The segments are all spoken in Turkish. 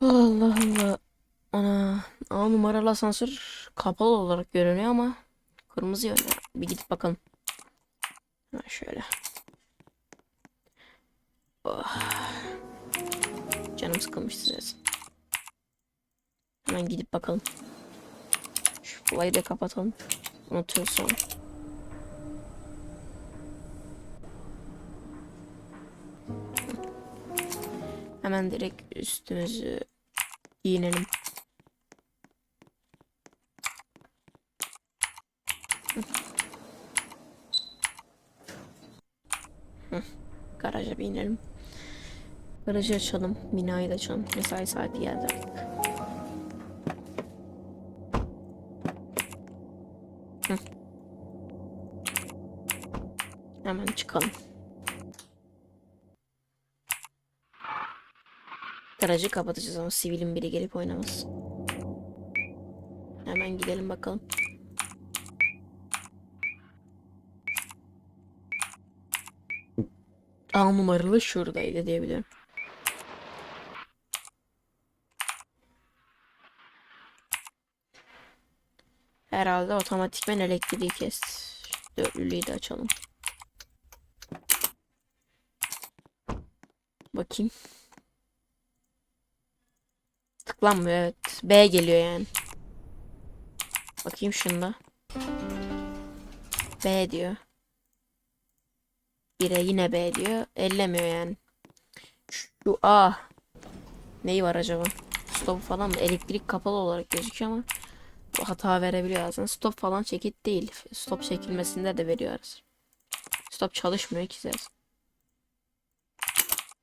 Allah Allah. Ana. A numaralı asansör kapalı olarak görünüyor ama kırmızı yönde. Bir gidip bakalım. Ha, şöyle. Oh. Canım sıkılmıştı zaten. Hemen gidip bakalım. Şu olayı da kapatalım. Unutuyoruz sonra. Hemen direkt üstümüzü giyinelim. Garaja bir inelim. Garajı açalım. Binayı da açalım. Mesai saati geldi artık. Hemen çıkalım. Garajı kapatacağız ama sivilin biri gelip oynamaz. Hemen gidelim bakalım. A numaralı şuradaydı diyebilirim. Herhalde otomatikmen elektriği kesti. Dörtlülüyü de açalım. Bakayım. Tıklanmıyor evet. B geliyor yani. Bakayım şunda. B diyor. 1'e yine B diyor. Ellemiyor yani. Şu A. Neyi var acaba? Stop falan mı? Elektrik kapalı olarak gözüküyor ama hata verebiliyor aslında. Stop falan çekit değil. Stop çekilmesinde de veriyoruz. Stop çalışmıyor ki zaten.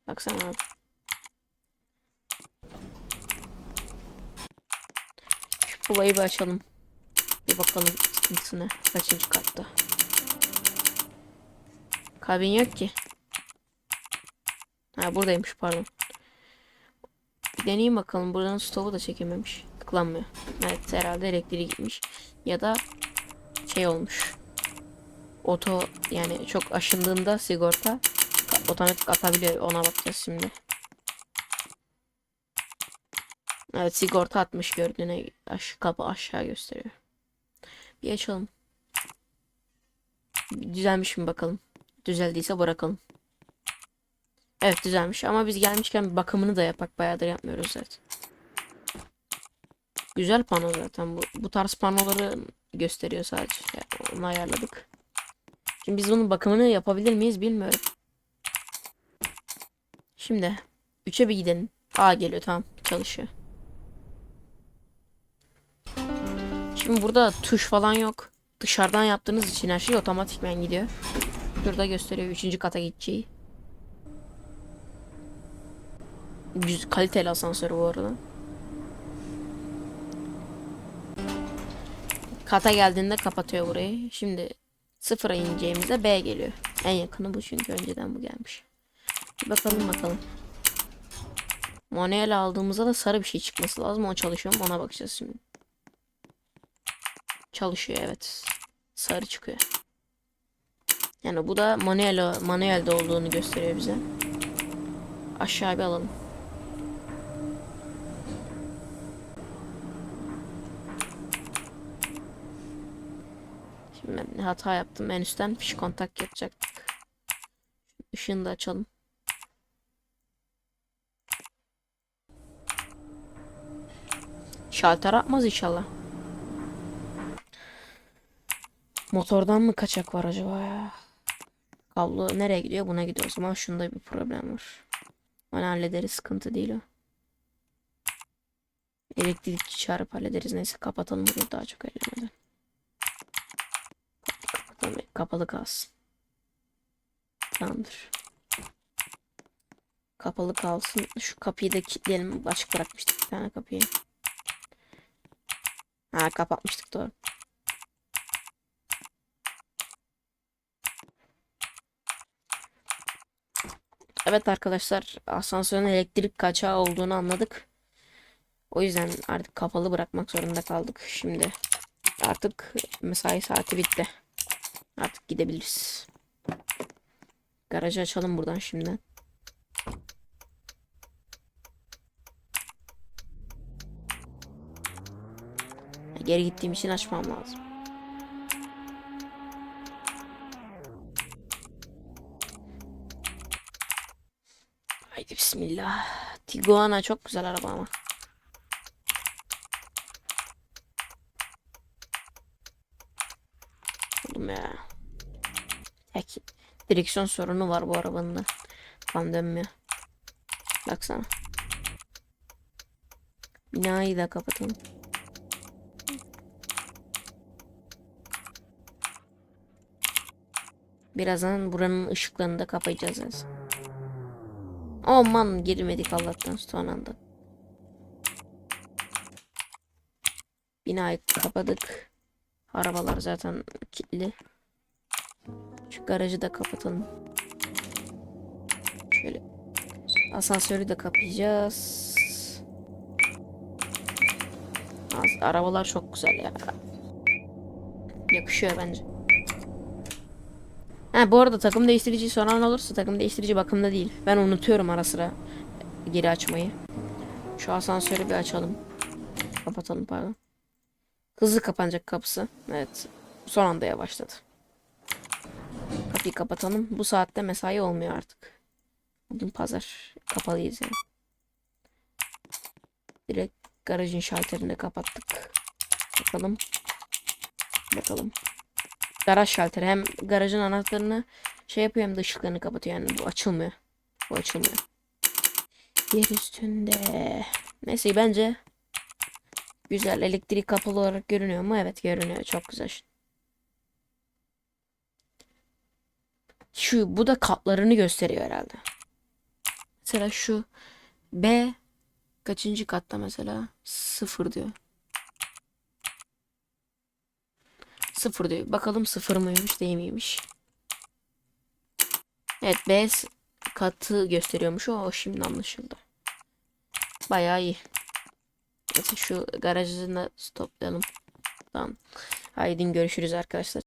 Baksana abi. Şu bulayı bir açalım. Bir bakalım sıkıntısı ne. Kaçıncı katta. Kabin yok ki. Ha buradaymış pardon. Bir deneyeyim bakalım. Buradan stovu da çekememiş. Tıklanmıyor. Evet herhalde elektriği gitmiş. Ya da şey olmuş. Oto yani çok aşındığında sigorta otomatik atabiliyor. Ona bakacağız şimdi. Evet sigorta atmış gördüğüne aş kapı aşağı gösteriyor. Bir açalım. Düzelmiş mi bakalım. Düzeldiyse bırakalım. Evet düzelmiş ama biz gelmişken bakımını da yapak bayağıdır yapmıyoruz zaten. Güzel pano zaten bu. Bu tarz panoları gösteriyor sadece. Yani onu ayarladık. Şimdi biz bunun bakımını yapabilir miyiz bilmiyorum. Şimdi 3'e bir gidelim. A geliyor tamam çalışıyor. Şimdi burada tuş falan yok. Dışarıdan yaptığınız için her şey otomatikmen gidiyor. Şurada gösteriyor 3. kata gideceği. Güz kaliteli asansör bu arada. Kata geldiğinde kapatıyor burayı. Şimdi sıfıra ineceğimizde B geliyor. En yakını bu çünkü önceden bu gelmiş. Bakalım bakalım. Manuel aldığımızda da sarı bir şey çıkması lazım. O çalışıyor mu ona bakacağız şimdi. Çalışıyor evet. Sarı çıkıyor. Yani bu da manuel manuelde olduğunu gösteriyor bize. Aşağı bir alalım. Şimdi ben hata yaptım. En üstten fiş kontak yapacaktık. Işığını da açalım. Şalter atmaz inşallah. Motordan mı kaçak var acaba ya? Kablo nereye gidiyor? Buna gidiyor. O zaman şunda bir problem var. Onu hallederiz. Sıkıntı değil o. Elektrikçi çağırıp hallederiz. Neyse kapatalım bunu daha çok ellemeden. Kapatalım. Kapalı kalsın. Tamamdır. Kapalı kalsın. Şu kapıyı da kilitleyelim. Açık bırakmıştık bir tane kapıyı. Ha kapatmıştık doğru. Evet arkadaşlar asansörün elektrik kaçağı olduğunu anladık. O yüzden artık kapalı bırakmak zorunda kaldık. Şimdi artık mesai saati bitti. Artık gidebiliriz. Garajı açalım buradan şimdi. Geri gittiğim için açmam lazım. Bismillah. Tiguan'a çok güzel araba ama. Oğlum ya. Tek direksiyon sorunu var bu arabanın da. Tam dönmüyor. Baksana. Binayı da kapatalım. Birazdan buranın ışıklarını da kapayacağız. Aman girmedik Allah'tan son anda. Binayı kapadık. Arabalar zaten kilitli. Şu garajı da kapatalım. Şöyle asansörü de kapayacağız. Arabalar çok güzel ya. Yakışıyor bence. Ha bu arada takım değiştirici soran olursa takım değiştirici bakımda değil. Ben unutuyorum ara sıra geri açmayı. Şu asansörü bir açalım. Kapatalım pardon. Hızlı kapanacak kapısı. Evet. Son anda yavaşladı. Kapıyı kapatalım. Bu saatte mesai olmuyor artık. Bugün pazar. Kapalıyız yani. Direkt garajın şalterini kapattık. Bakalım. Bakalım. Garaj şalteri. Hem garajın anahtarını şey yapıyor hem de ışıklarını kapatıyor. Yani bu açılmıyor. Bu açılmıyor. Yer üstünde. Neyse bence güzel. Elektrik kapalı olarak görünüyor mu? Evet görünüyor. Çok güzel. Şu bu da katlarını gösteriyor herhalde. Mesela şu B kaçıncı katta mesela? Sıfır diyor. Sıfır diyor. Bakalım sıfır mıymış değil miymiş. Evet B katı gösteriyormuş. O, şimdi anlaşıldı. Bayağı iyi. Neyse şu garajını stoplayalım. Tamam. Haydi görüşürüz arkadaşlar.